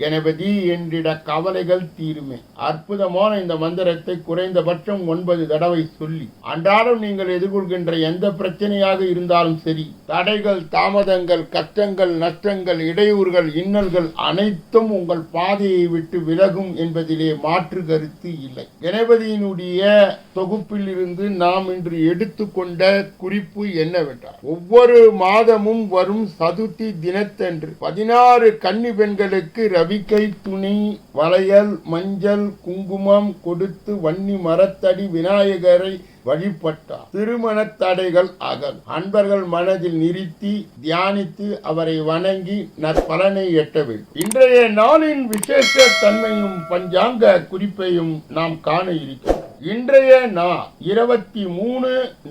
கணபதி என்றிட கவலைகள் தீருமே. அற்புதமான இந்த மந்திரத்தை குறைந்தபட்சம் ஒன்பது தடவை சொல்லி அன்றாடம் நீங்கள் எதிர்கொள்கின்ற எந்த பிரச்சனையாக இருந்தாலும் சரி தடைகள் தாமதங்கள் கஷ்டங்கள் நஷ்டங்கள் இடையூறுகள் இன்னல்கள் அனைத்தும் உங்கள் பாதையை விட்டு விலகும் என்பதிலே மாற்று கருத்து இல்லை. கணபதியினுடைய தொகுப்பில் இருந்து நாம் இன்று எடுத்துக்கொண்ட குறிப்பு என்னவென்றால் ஒவ்வொரு மாதமும் வரும் சதுர்த்தி தினத்தன்று பதினாறு கன்னி பெண்களுக்கு தவிக்கை துணி வளையல் மஞ்சள் குங்குமம் கொடுத்து வன்னி மரத்தடி விநாயகரை வழிபட்டார். திருமண தடைகள் அகல். அன்பர்கள் மனதில் நிறுத்தி தியானித்து அவரை வணங்கி நற்பலனை எட்ட வேண்டும். இன்றைய நாளின் விசேஷ தன்மையும் பஞ்சாங்க குறிப்பையும் நாம் காண இருக்கிறோம். இன்றைய நாள் இருபத்தி மூணு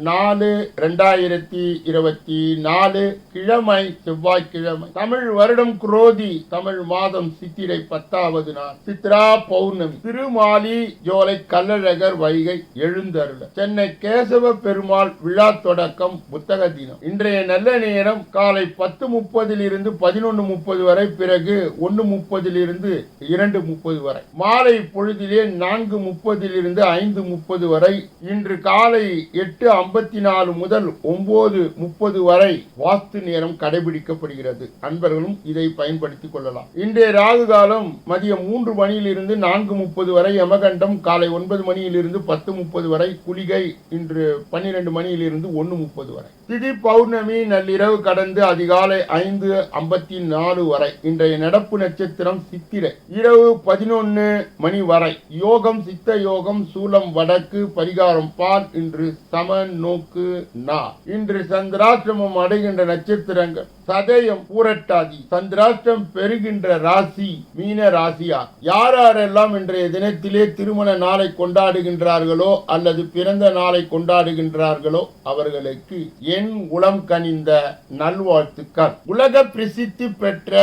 நாலு ரெண்டாயிரத்தி இருபத்தி நாலு கிழமை செவ்வாய்க்கிழமை. தமிழ் வருடம் குரோதி தமிழ் மாதம் சித்திரை பத்தாவது நாள். சித்ரா பௌர்ணமி திருமாலி ஜோலை கல்லழகர் வைகை எழுந்தருள. சென்னை கேசவ பெருமாள் விழா தொடக்கம் புத்தக தினம். இன்றைய நல்ல நேரம் காலை பத்து முப்பதில் இருந்து பதினொன்று முப்பது வரை பிறகு ஒன்று முப்பதில் இருந்து இரண்டு முப்பது வரை. மாலை பொழுதிலே நான்கு முப்பதில் இருந்து ஐந்து முப்பது வரை. இன்று காலை எட்டு ஐம்பத்தி நாலு முதல் ஒன்பது முப்பது வரை வாஸ்து நேரம் கடைபிடிக்கப்படுகிறது. அன்பர்களும் இதை பயன்படுத்திக் கொள்ளலாம். இன்றைய ராகு காலம் மதியம் மூன்று மணியிலிருந்து நான்கு முப்பது வரை யமகண்டம் காலை ஒன்பது மணியிலிருந்து பத்து முப்பது வரை குளிகை இன்று பன்னிரண்டு மணியிலிருந்து ஒன்று முப்பது வரை. திதி பௌர்ணமி நள்ளிரவு கடந்து அதிகாலை ஐந்து ஐம்பத்தி நாலு வரை. இன்றைய நடப்பு நட்சத்திரம் சித்திரை. இரவு பதினொன்று மணி வரை. யோகம் சித்த யோகம் சூலம் வடக்கு பரிகாரம் பால் இன்று சம நோக்கு நா. இன்று சந்திராசிரமம் அடைகின்ற நட்சத்திரங்கள். சதயம் பூரட்டாதி. சந்திராஷ்டம் பெறுகின்ற ராசி மீன ராசியா? யார் யாரெல்லாம் இன்றைய தினத்திலே திருமண நாளை கொண்டாடுகின்றார்களோ அல்லது பிறந்த நாளை கொண்டாடுகின்றார்களோ அவர்களுக்கு என் உளம் கனிந்த நல்வாழ்த்துக்கள். உலக பிரசித்தி பெற்ற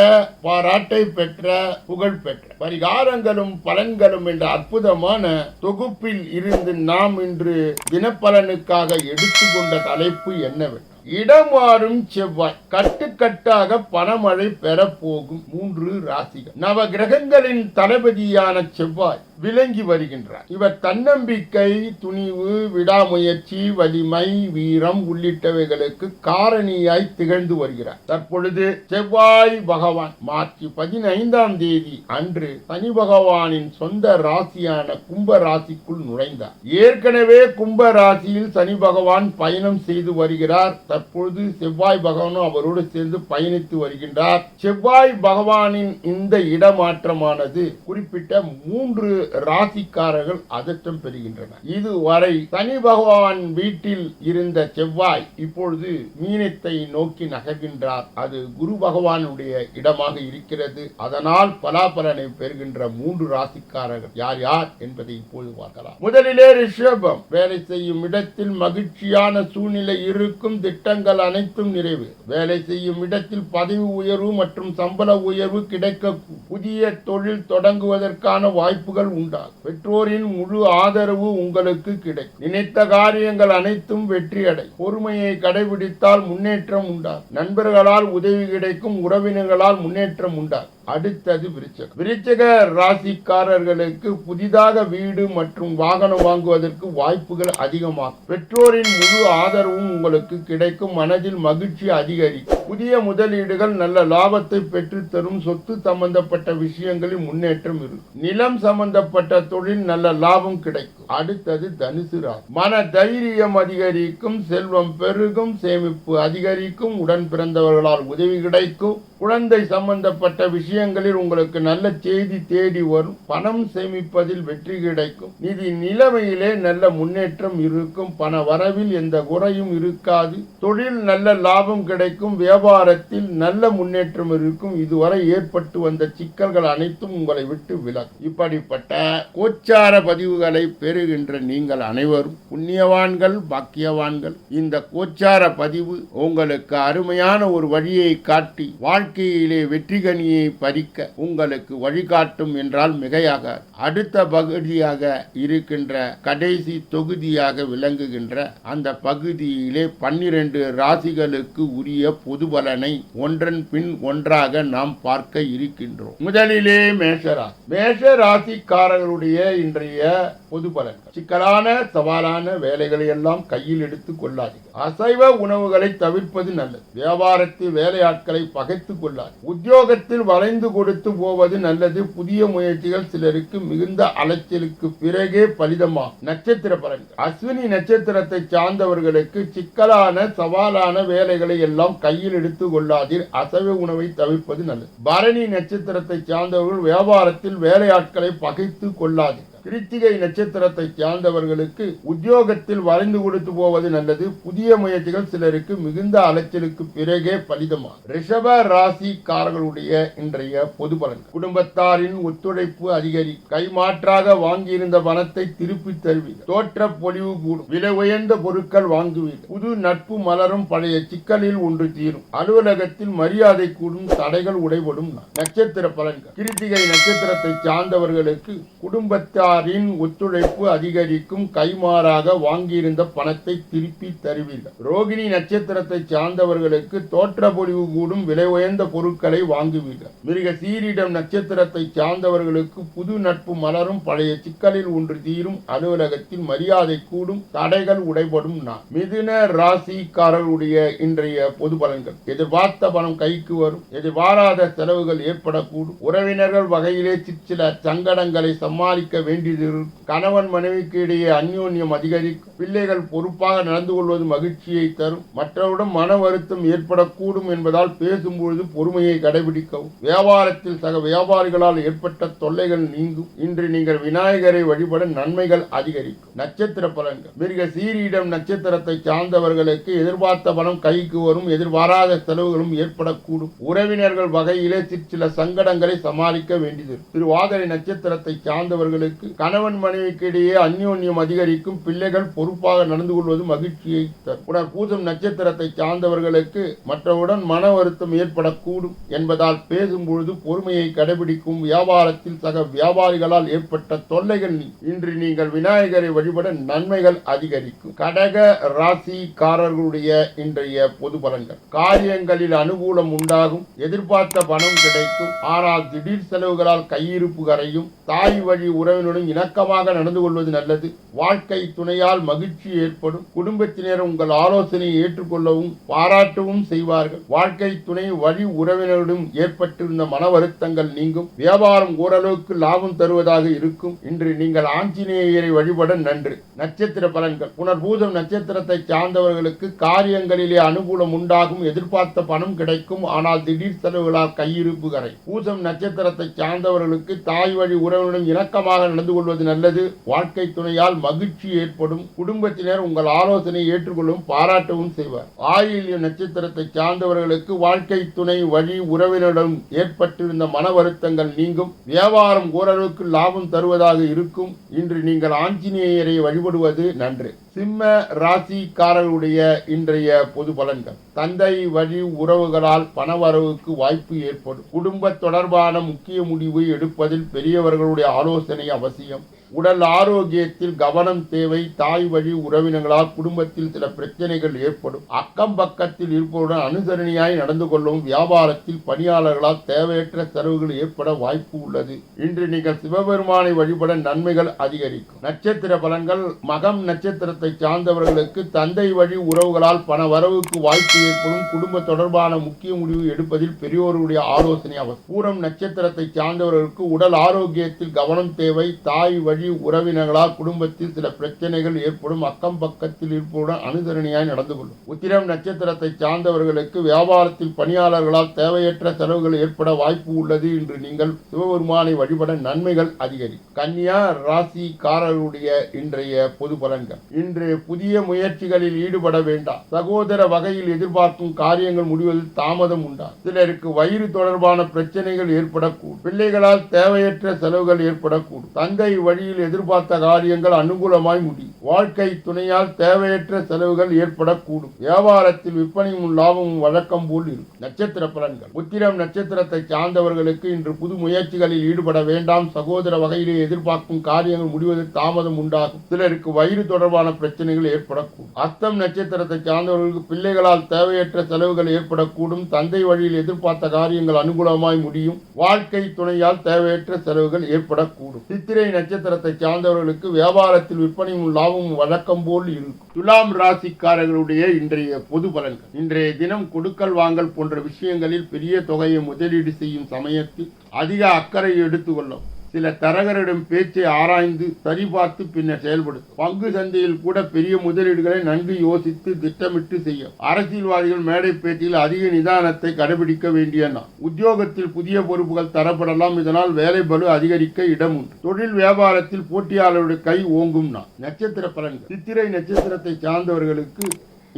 பாராட்டை பெற்ற புகழ் பெற்ற பரிகாரங்களும் பலன்களும் என்ற அற்புதமான தொகுப்பில் இருந்து நாம் இன்று தினப்பலனுக்காக எடுத்துக்கொண்ட தலைப்பு என்னவென்று இடமாறும் செவ்வாய். கட்டுக்கட்டாக பணமழை பெறப்போகும் மூன்று ராசிகள். நவ கிரகங்களின் தளபதியான செவ்வாய் விளங்கி வருகின்றார். இவர் தன்னம்பிக்கை துணிவு விடாமுயற்சி வலிமை வீரம் உள்ளிட்டவைகளுக்கு காரணியாய் திகழ்ந்து வருகிறார். தற்பொழுது செவ்வாய் பகவான் மார்ச் பதினைந்தாம் தேதி அன்று சனி பகவானின் சொந்த ராசியான கும்ப ராசிக்குள் நுழைந்தார். ஏற்கனவே கும்ப ராசியில் சனி பகவான் பயணம் செய்து வருகிறார். தற்பொழுது செவ்வாய் பகவானும் அவரோடு சேர்ந்து பயணித்து வருகின்றார். செவ்வாய் பகவானின் இந்த இடமாற்றமானது குறிப்பிட்ட மூன்று ராசிக்காரர்கள் அதிர்ஷ்டம் பெறுகின்றனர். இதுவரை சனி பகவான் வீட்டில் இருந்த செவ்வாய் இப்பொழுது மீனத்தை நோக்கி நகர்கின்றார். அது குரு பகவானுடைய இடமாக இருக்கிறது. அதனால் பலாபலனை பெறுகின்ற மூன்று ராசிக்காரர்கள் யார் யார் என்பதை இப்போது பார்க்கலாம். முதலிலே ரிஷபம். வேலை செய்யும் இடத்தில் மகிழ்ச்சியான சூழ்நிலை இருக்கும். திட்டம் திட்டங்கள் அனைத்தும் நிறைவு. வேலை செய்யும் இடத்தில் பதவி உயர்வு மற்றும் சம்பள உயர்வு கிடைக்க புதிய தொழில் தொடங்குவதற்கான வாய்ப்புகள் உண்டாகும். பெற்றோரின் முழு ஆதரவு உங்களுக்கு கிடைக்கும். நினைத்த காரியங்கள் அனைத்தும் வெற்றி அடை பொறுமையை கடைபிடித்தால் முன்னேற்றம் உண்டாகும். நண்பர்களால் உதவி கிடைக்கும். உறவினர்களால் முன்னேற்றம் உண்டாகும். அடுத்தது விருச்சகம். விருச்சக ராசிக்காரர்களுக்கு புதிதாக வீடு மற்றும் வாகனம் வாங்குவதற்கு வாய்ப்புகள் அதிகமாகும். பெற்றோரின் முழு ஆதரவும் உங்களுக்கு கிடைக்கும். மனதில் மகிழ்ச்சி அதிகரிக்கும். புதிய முதலீடுகள் நல்ல லாபத்தை பெற்று தரும் சொத்து சம்பந்தப்பட்ட விஷயங்களில் முன்னேற்றம் இருக்கும். நிலம் சம்பந்தப்பட்ட தொழில் நல்ல லாபம் கிடைக்கும். அடுத்தது தனுசு ராசி. மன தைரியம் அதிகரிக்கும் செல்வம் பெருகும் சேமிப்பு அதிகரிக்கும் உடன் பிறந்தவர்களால் உதவி கிடைக்கும். குழந்தை சம்பந்தப்பட்ட விஷயங்களில் உங்களுக்கு நல்ல செய்தி தேடி வரும். பணம் சேமிப்பதில் வெற்றி கிடைக்கும். நிதி நிலைமையிலே நல்ல முன்னேற்றம் இருக்கும். பண வரவில் எந்த குறையும் இருக்காது. தொழில் நல்ல லாபம் கிடைக்கும். வியாபாரத்தில் நல்ல முன்னேற்றம் இருக்கும். இதுவரை ஏற்பட்டு வந்த சிக்கல்கள் அனைத்தும் உங்களை விட்டு விலகும் இப்படிப்பட்ட கோச்சார பதிவுகளை பெறுகின்ற நீங்கள் அனைவரும் புண்ணியவான்கள் பாக்கியவான்கள் இந்த கோச்சார பதிவு உங்களுக்கு அருமையான ஒரு வழியை காட்டி வாழ்க்கையிலே வெற்றி கனியை பறிக்க உங்களுக்கு வழிகாட்டும் என்றால் மிகையாக அடுத்த பகுதியாக இருக்கின்ற கடைசி தொகுதியாக விளங்குகின்ற அந்த பகுதியிலே பன்னிரண்டு ராசிகளுக்கு உரிய பொது பலனை ஒன்றன் பின் ஒன்றாக நாம் பார்க்க இருக்கின்றோம். முதலிலே மேஷராசி. மேஷராசிக்காரர்களுடைய இன்றைய பொது பலன்கள் சிக்கலான சவாலான வேலைகளை எல்லாம் கையில் எடுத்து கொள்ளாதீர்கள் அசைவ உணவுகளை தவிர்ப்பது நல்லது. வியாபாரத்தில் வேலையாட்களை பகைத்துக் கொள்ளாது உத்தியோகத்தில் வளைந்து கொடுத்து போவது நல்லது. புதிய முயற்சிகள் சிலருக்கு மிகுந்த அலைச்சலுக்கு பிறகே பலிதமாகும். நட்சத்திர பலன்கள். அஸ்வினி நட்சத்திரத்தை சார்ந்தவர்களுக்கு சிக்கலான சவாலான வேலைகளை எல்லாம் கையில் எடுத்து கொள்ளாதீர். அசைவ உணவை தவிர்ப்பது நல்லது. பரணி நட்சத்திரத்தை சார்ந்தவர்கள் வியாபாரத்தில் வேலையாட்களை பகைத்து கொள்ளாதீர். கிருத்திகை நட்சத்திரத்தை சார்ந்தவர்களுக்கு உத்தியோகத்தில் வளைந்து கொடுத்து போவது நல்லது. புதிய முயற்சிகள் சிலருக்கு மிகுந்த அலைச்சலுக்கு பிறகே பலிதமாகும். ரிஷப ராசிக்காரர்களுடைய இன்றைய பொது பலன் குடும்பத்தாரின் ஒத்துழைப்பு அதிகரி கைமாற்றாக வாங்கியிருந்த பணத்தை திருப்பி தருவீர்கள். தோற்ற பொலிவு கூடும். விலை உயர்ந்த பொருட்கள் வாங்குவீர்கள். புது நட்பு மலரும் பழைய சிக்கலில் ஒன்று தீரும். அலுவலகத்தில் மரியாதை கூடும் தடைகள் உடைபடும் நட்சத்திர பலன்கள். கிருத்திகை நட்சத்திரத்தை சார்ந்தவர்களுக்கு குடும்பத்தார் குடும்பத்தாரின் ஒத்துழைப்பு அதிகரிக்கும் கைமாறாக வாங்கியிருந்த பணத்தை திருப்பி தருவீர்கள். ரோகிணி நட்சத்திரத்தை சார்ந்தவர்களுக்கு தோற்ற பொழிவு கூடும் விலை உயர்ந்த பொருட்களை வாங்குவீர்கள். மிருக சீரிடம் நட்சத்திரத்தை சார்ந்தவர்களுக்கு புது நட்பு மலரும் பழைய சிக்கலில் ஒன்று தீரும் அலுவலகத்தில் மரியாதை கூடும் தடைகள் உடைபடும் நான் மிதுன ராசிக்காரர்களுடைய இன்றைய பொது பலன்கள். எதிர்பார்த்த பணம் கைக்கு வரும் எதிர்பாராத செலவுகள் ஏற்படக்கூடும். உறவினர்கள் வகையிலே சிற்சில சங்கடங்களை சமாளிக்க வேண்டும் வேண்டியது கணவன் மனைவிக்கு இடையே அந்யோன்யம் அதிகரிக்கும். பிள்ளைகள் பொறுப்பாக நடந்து கொள்வது மகிழ்ச்சியை தரும். மற்றவரிடம் மன வருத்தம் ஏற்படக்கூடும் என்பதால் பேசும்பொழுது பொறுமையை கடைபிடிக்கவும். வியாபாரத்தில் சக வியாபாரிகளால் ஏற்பட்ட தொல்லைகள் நீங்கும். இன்று நீங்கள் விநாயகரை வழிபட நன்மைகள் அதிகரிக்கும். நட்சத்திர பலன்கள். மிருக சீரியிடம் நட்சத்திரத்தை சார்ந்தவர்களுக்கு எதிர்பார்த்த பணம் கைக்கு வரும். எதிர்பாராத செலவுகளும் ஏற்படக்கூடும். உறவினர்கள் வகையிலே சிற்சில சங்கடங்களை சமாளிக்க வேண்டியது. திருவாதிரை நட்சத்திரத்தை சார்ந்தவர்களுக்கு கணவன் மனைவிக்கு இடையே அந்யோன்யம் அதிகரிக்கும் பிள்ளைகள் பொறுப்பாக நடந்து கொள்வது மகிழ்ச்சியை தரும். உடன் பூசம் நட்சத்திரத்தை சார்ந்தவர்களுக்கு மற்றவுடன் மன வருத்தம் ஏற்படக்கூடும் என்பதால் பேசும்பொழுது பொறுமையை கடைபிடிக்கும் வியாபாரத்தில் சக வியாபாரிகளால் ஏற்பட்ட தொல்லைகள் இன்று நீங்கள் விநாயகரை வழிபட நன்மைகள் அதிகரிக்கும். கடக ராசிக்காரர்களுடைய இன்றைய பொது பலன்கள். காரியங்களில் அனுகூலம் உண்டாகும் எதிர்பார்த்த பணம் கிடைக்கும் ஆனால் திடீர் செலவுகளால் கையிருப்பு கரையும் தாய் வழி உறவினுடன் இணக்கமாக நடந்து கொள்வது நல்லது. வாழ்க்கை துணையால் மகிழ்ச்சி ஏற்படும். குடும்பத்தினர் உங்கள் ஆலோசனையை ஏற்றுக்கொள்ளவும் பாராட்டவும் செய்வார்கள். வாழ்க்கை துணை வழி உறவினரிடம் ஏற்பட்டிருந்த மன வருத்தங்கள் நீங்கும். வியாபாரம் ஓரளவுக்கு லாபம் தருவதாக இருக்கும். இன்று நீங்கள் ஆஞ்சநேயரை வழிபட நன்று. நட்சத்திர பலன்கள். புனர்பூதம் நட்சத்திரத்தை சார்ந்தவர்களுக்கு காரியங்களிலே அனுகூலம் உண்டாகும். எதிர்பார்த்த பணம் கிடைக்கும். ஆனால் திடீர் செலவுகளால் கையிருப்பு கரை. பூசம் நட்சத்திரத்தை சார்ந்தவர்களுக்கு தாய் வழி உறவினரும் இணக்கமாக நடந்து கொள்வது நல்லது. வாழ்க்கை துணையால் மகிழ்ச்சி ஏற்படும். குடும்பத்தினர் உங்கள் ஆலோசனை ஏற்றுக்கொள்ளும் பாராட்டவும் செய்வார். ஆயுள்ய நட்சத்திரத்தை சார்ந்தவர்களுக்கு வாழ்க்கை துணை வழி உறவினரிடம் ஏற்பட்டிருந்த மன வருத்தங்கள் நீங்கும். வியாபாரம் ஓரளவுக்கு லாபம் தருவதாக இருக்கும். இன்று நீங்கள் ஆஞ்சநேயரை வழிபடுவது நன்று. சிம்ம ராசிக்காரர்களுடைய இன்றைய பொது பலன்கள். தந்தை வழி உறவுகளால் பணவரவுக்கு வாய்ப்பு ஏற்படும். குடும்ப தொடர்பான முக்கிய முடிவு எடுப்பதில் பெரியவர்களுடைய ஆலோசனை அவசியம். sí உடல் ஆரோக்கியத்தில் கவனம் தேவை தாய் வழி உறவினர்களால் குடும்பத்தில் சில பிரச்சனைகள் ஏற்படும். அக்கம் பக்கத்தில் இருப்பவருடன் அனுசரணையாய் நடந்து கொள்ளவும் வியாபாரத்தில் பணியாளர்களால் தேவையற்ற செலவுகள் ஏற்பட வாய்ப்பு உள்ளது. இன்று நீங்கள் சிவபெருமானை வழிபட நன்மைகள் அதிகரிக்கும். நட்சத்திர பலன்கள் மகம் நட்சத்திரத்தை சார்ந்தவர்களுக்கு தந்தை வழி உறவுகளால் பண வரவுக்கு வாய்ப்பு ஏற்படும். குடும்ப தொடர்பான முக்கிய முடிவு எடுப்பதில் பெரியோருடைய ஆலோசனை அவர் பூரம் நட்சத்திரத்தை சார்ந்தவர்களுக்கு உடல் ஆரோக்கியத்தில் கவனம் தேவை தாய் வழி வழி உறவினர்களால் குடும்பத்தில் சில பிரச்சனைகள் ஏற்படும் அக்கம் பக்கத்தில் இருப்பதுடன் அனுசரணையாய் நடந்து கொள்ளும். உத்திரம் நட்சத்திரத்தை சார்ந்தவர்களுக்கு வியாபாரத்தில் பணியாளர்களால் தேவையற்ற செலவுகள் ஏற்பட வாய்ப்பு உள்ளது என்று நீங்கள் சிவபெருமானை வழிபட நன்மைகள் அதிகரிக்கும். கன்னியா ராசிக்காரருடைய இன்றைய பொது பலன்கள். இன்று புதிய முயற்சிகளில் ஈடுபட வேண்டாம். சகோதர வகையில் எதிர்பார்க்கும் காரியங்கள் முடிவதில் தாமதம் உண்டா சிலருக்கு வயிறு தொடர்பான பிரச்சனைகள் ஏற்படக்கூடும். பிள்ளைகளால் தேவையற்ற செலவுகள் ஏற்படக்கூடும். தந்தை வழியில் எதிர்பார்த்த காரியங்கள் அனுகூலமாய் முடியும் வாழ்க்கை துணையால் தேவையற்ற செலவுகள் ஏற்படக்கூடும். வியாபாரத்தில் விற்பனையும் லாபமும் வழக்கம் போல் இருக்கும். நட்சத்திர பலன்கள். உத்திரம் நட்சத்திரத்தை சார்ந்தவர்களுக்கு இன்று புது முயற்சிகளில் ஈடுபட வேண்டாம். சகோதர வகையிலே எதிர்பார்க்கும் காரியங்கள் முடிவதில் தாமதம் உண்டாகும். சிலருக்கு வயிறு தொடர்பான பிரச்சனைகள் ஏற்படக்கூடும். அஸ்தம் நட்சத்திரத்தை சார்ந்தவர்களுக்கு பிள்ளைகளால் தேவையற்ற செலவுகள் ஏற்படக்கூடும். தந்தை வழியில் எதிர்பார்த்த காரியங்கள் அனுகூலமாய் முடியும். வாழ்க்கை துணையால் தேவையற்ற செலவுகள் ஏற்படக்கூடும். சித்திரை நட்சத்திர நட்சத்திரத்தை சார்ந்தவர்களுக்கு வியாபாரத்தில் விற்பனையும் லாபமும் வழக்கம் போல் இருக்கும். துலாம் ராசிக்காரர்களுடைய இன்றைய பொது பலன்கள். இன்றைய தினம் கொடுக்கல் வாங்கல் போன்ற விஷயங்களில் பெரிய தொகையை முதலீடு செய்யும் சமயத்தில் அதிக அக்கறை எடுத்துக்கொள்ளும் சில தரகரிடம் பேச்சை ஆராய்ந்து சரிபார்த்து பின்னர் செயல்படுத்தும் பங்கு சந்தையில் கூட பெரிய முதலீடுகளை நன்கு யோசித்து திட்டமிட்டு செய்யும் அரசியல்வாதிகள் மேடை பேச்சில் அதிக நிதானத்தை கடைபிடிக்க வேண்டிய உத்தியோகத்தில் புதிய பொறுப்புகள் தரப்படலாம். இதனால் வேலை பலு அதிகரிக்க இடம் உண்டு. தொழில் வியாபாரத்தில் போட்டியாளருடைய கை ஓங்கும் நாள். நட்சத்திர பலன்கள். சித்திரை நட்சத்திரத்தை சார்ந்தவர்களுக்கு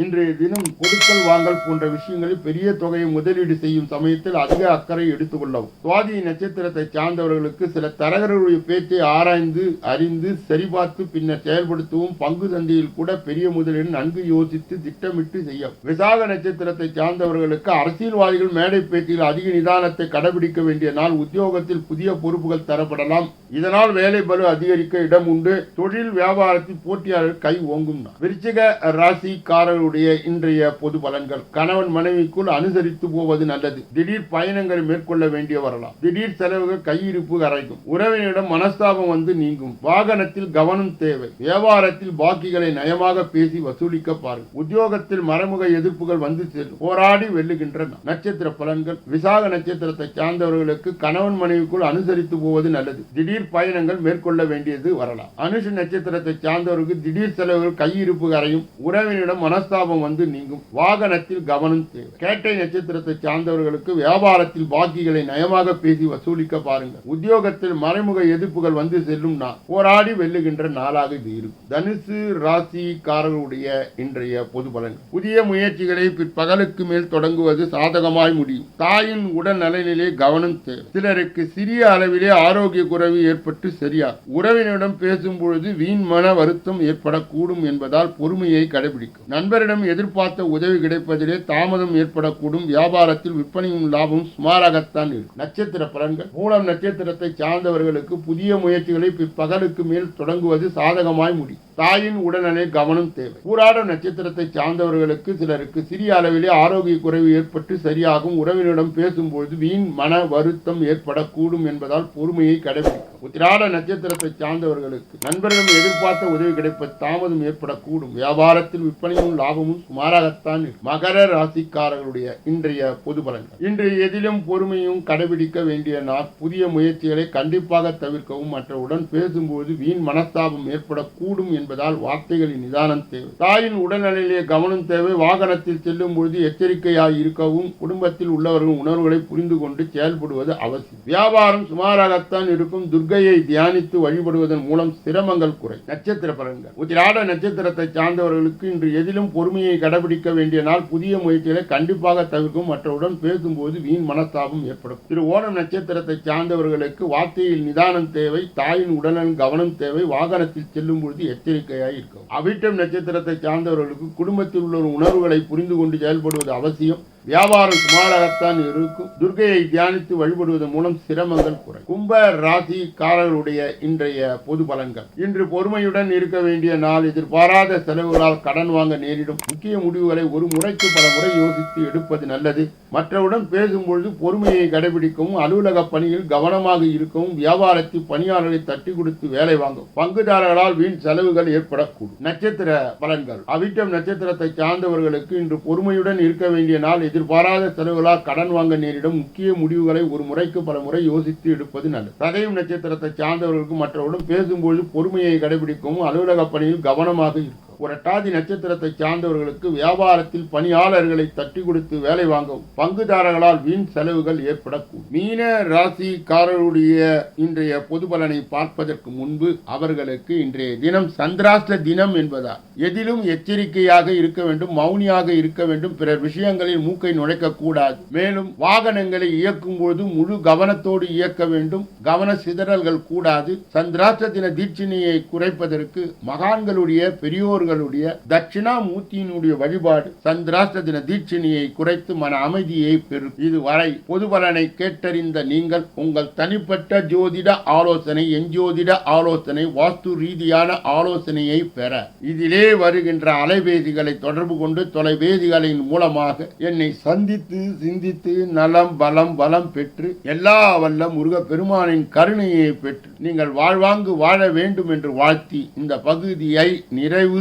இன்றைய தினம் கொடுக்கல் வாங்கல் போன்ற விஷயங்களில் பெரிய தொகையை முதலீடு செய்யும் சமயத்தில் அதிக அக்கறை எடுத்துக்கொள்ளவும். சுவாதி நட்சத்திரத்தை சார்ந்தவர்களுக்கு சில தரகர்களுடைய பேச்சை ஆராய்ந்து அறிந்து சரிபார்த்து பின்னர் செயல்படுத்தவும் பங்கு சந்தையில் கூட பெரிய முதலீடு நன்கு யோசித்து திட்டமிட்டு செய்யவும். விசாக நட்சத்திரத்தை சார்ந்தவர்களுக்கு அரசியல்வாதிகள் மேடை பேச்சில் அதிக நிதானத்தை கடைபிடிக்க வேண்டிய நாள் உத்தியோகத்தில் புதிய பொறுப்புகள் தரப்படலாம். இதனால் வேலை பலு அதிகரிக்க இடம் உண்டு. தொழில் வியாபாரத்தில் போட்டியாளர் கை ஓங்கும். விருச்சிக விருச்சிக ராசிக்காரர்களுடைய இன்றைய பொது பலன்கள். கணவன் மனைவிக்குள் அனுசரித்து போவது நல்லது. திடீர் பயணங்கள் மேற்கொள்ள வேண்டிய வரலாம். திடீர் செலவுகள் கையிருப்பு கரைக்கும். உறவினரிடம் மனஸ்தாபம் வந்து நீங்கும். வாகனத்தில் கவனம் தேவை. வியாபாரத்தில் பாக்கிகளை நயமாக பேசி வசூலிக்க பாருங்கள். உத்தியோகத்தில் மறைமுக எதிர்ப்புகள் வந்து செல்லும் போராடி வெல்லுகின்றன. நட்சத்திர பலன்கள். விசாக நட்சத்திரத்தை சார்ந்தவர்களுக்கு கணவன் மனைவிக்குள் அனுசரித்து போவது நல்லது. திடீர் பயணங்கள் மேற்கொள்ள வேண்டியது வரலாம். அனுஷ நட்சத்திரத்தை சார்ந்தவர்களுக்கு திடீர் செலவுகள் கையிருப்பு கரையும். உறவினரிடம் மனஸ்தாபம் வந்து நீங்கும். வாகனத்தில் கவனம் தேவை கேட்டை நட்சத்திரத்தை சார்ந்தவர்களுக்கு வியாபாரத்தில் பாக்கிகளை நயமாக பேசி வசூலிக்க பாருங்கள். உத்தியோகத்தில் மறைமுக எதிர்ப்புகள் வந்து செல்லும் நான் போராடி வெல்லுகின்ற நாளாக இது இருக்கும். தனுசு ராசிக்காரர்களுடைய இன்றைய பொது பலன். புதிய முயற்சிகளை பிற்பகலுக்கு மேல் தொடங்குவது சாதகமாய் முடியும். தாயின் உடல் நலனிலே கவனம் தேவை சிலருக்கு சிறிய அளவிலே ஆரோக்கிய குறைவு ஏற்பட்டு சரியாகும். உறவினரிடம் பேசும் பொழுது வீண் மன வருத்தம் ஏற்படக்கூடும் என்பதால் பொறுமையை கடைபிடிக்கும். நண்பரிடம் எதிர்பார்த்த உதவி கிடைப்பதிலே தாமதம் ஏற்படக்கூடும். வியாபாரத்தில் விற்பனையும் லாபம் சுமாராகத்தான் இருக்கும். நட்சத்திர பலன்கள். மூலம் நட்சத்திரத்தை சார்ந்தவர்களுக்கு புதிய முயற்சிகளை பிற்பகலுக்கு மேல் தொடங்குவது சாதகமாய் முடியும். தாயின் உடல்நலை கவனம் தேவை. பூராடம் நட்சத்திரத்தை சார்ந்தவர்களுக்கு சிலருக்கு சிறிய அளவிலே ஆரோக்கிய குறைவு ஏற்பட்டு சரியாகும். உறவினரிடம் பேசும்பொழுது வீண் மன வருத்தம் ஏற்படக்கூடும் என்பதால் பொறுமையை கடைபிடிக்கும். உத்திராட நட்சத்திரத்தை சார்ந்தவர்களுக்கு நண்பர்களும் எதிர்பார்த்த உதவி கிடைப்ப தாமதம் ஏற்படக்கூடும். வியாபாரத்தில் விற்பனையும் லாபமும் சுமாராகத்தான் மகர ராசிக்காரர்களுடைய இன்றைய பொது பலன்கள். இன்று எதிலும் பொறுமையும் கடைபிடிக்க வேண்டிய நாள். புதிய முயற்சிகளை கண்டிப்பாக தவிர்க்கவும் மற்றவுடன் பேசும்போது வீண் மனஸ்தாபம் ஏற்படக்கூடும் என்பதால் வார்த்தைகளின் நிதானம் தேவை. தாயின் உடல்நிலையிலே கவனம் தேவை. வாகனத்தில் செல்லும் பொழுது எச்சரிக்கையாக இருக்கவும் குடும்பத்தில் உள்ளவர்கள் உணர்வுகளை புரிந்து கொண்டு செயல்படுவது அவசியம். வியாபாரம் சுமாராகத்தான் இருக்கும். துர்க துர்கையை தியானித்து வழிபடுவதன் மூலம் சிரமங்கள் குறை. நட்சத்திர பலன்கள். உத்திராட நட்சத்திரத்தை சார்ந்தவர்களுக்கு இன்று எதிலும் பொறுமையை கடைபிடிக்க வேண்டிய நாள் புதிய முயற்சிகளை கண்டிப்பாக தவிர்க்கும். மற்றவுடன் பேசும்போது வீண் மனஸ்தாபம் ஏற்படும். திரு. ஓணம் நட்சத்திரத்தை சார்ந்தவர்களுக்கு வார்த்தையில் நிதானம் தேவை தாயின் உடலின் கவனம் தேவை வாகனத்தில் செல்லும் பொழுது எச்சரிக்கையாக இருக்கும் அவிட்டம் நட்சத்திரத்தை சார்ந்தவர்களுக்கு குடும்பத்தில் உள்ள உணர்வுகளை புரிந்து கொண்டு செயல்படுவது அவசியம். வியாபாரம் சுமாராகத்தான் இருக்கும். துர்கையை தியானித்து வழிபடுவதன் மூலம் சிரமங்கள் குறை கும்ப ராசிக்காரர்களுடைய இன்றைய பொது பலன்கள். இன்று பொறுமையுடன் இருக்க வேண்டிய நாள் எதிர்பாராத செலவுகளால் கடன் வாங்க நேரிடும். முக்கிய முடிவுகளை ஒரு முறைக்கு பல முறை யோசித்து எடுப்பது நல்லது. மற்றவுடன் பேசும்பொழுது பொறுமையை கடைபிடிக்கவும் அலுவலக பணியில் கவனமாக இருக்கவும் வியாபாரத்தில் பணியாளர்களை தட்டி கொடுத்து வேலை வாங்கும் பங்குதாரர்களால் வீண் செலவுகள் ஏற்படக்கூடும். நட்சத்திர பலன்கள். அவிட்டம் நட்சத்திரத்தை சார்ந்தவர்களுக்கு இன்று பொறுமையுடன் இருக்க வேண்டிய நாள் எதிர்பாராத செலவுகளால் கடன் வாங்க நேரிடும் முக்கிய முடிவுகளை ஒரு முறைக்கு பல முறை யோசித்து எடுப்பது நல்லது. சதயம் நட்சத்திரத்தை சார்ந்தவர்களுக்கும் மற்றவர்களும் பேசும்போது பொறுமையை கடைபிடிக்கவும் அலுவலக பணியில் கவனமாக இருக்கும் புரட்டாதி நட்சத்திரத்தை சார்ந்தவர்களுக்கு வியாபாரத்தில் பணியாளர்களை தட்டி கொடுத்து வேலை வாங்கவும் பங்குதாரர்களால் வீண் செலவுகள் ஏற்படக்கூடும். மீன ராசிக்காரருடைய இன்றைய பொது பலனை பார்ப்பதற்கு முன்பு அவர்களுக்கு இன்றைய தினம் சந்திராஷ்ட தினம் என்பதால் எதிலும் எச்சரிக்கையாக இருக்க வேண்டும் மௌனியாக இருக்க வேண்டும் பிறர் விஷயங்களில் மூக்கை நுழைக்க கூடாது மேலும் வாகனங்களை இயக்கும் போது முழு கவனத்தோடு இயக்க வேண்டும் கவன சிதறல்கள் கூடாது. சந்திராஷ்ட தின தீட்சினையை குறைப்பதற்கு மகான்களுடைய பெரியோர் அவர்களுடைய தட்சிணாமூர்த்தியினுடைய வழிபாடு சந்திராஷ்ட தின தீட்சிணியை குறைத்து மன அமைதியை பெறும் இதுவரை பொதுபலனை கேட்டறிந்த நீங்கள் உங்கள் தனிப்பட்ட ஜோதிட ஆலோசனை எஞ்சோதிட ஆலோசனை வாஸ்து ரீதியான ஆலோசனையை பெற. இதிலே வருகின்ற அலைபேசிகளை தொடர்பு கொண்டு தொலைபேசிகளின் மூலமாக என்னை சந்தித்து சிந்தித்து நலம் பலம் வலம் பெற்று எல்லா வல்ல முருக பெருமானின் கருணையை பெற்று நீங்கள் வாழ்வாங்கு வாழ வேண்டும் என்று வாழ்த்தி இந்த பகுதியை நிறைவு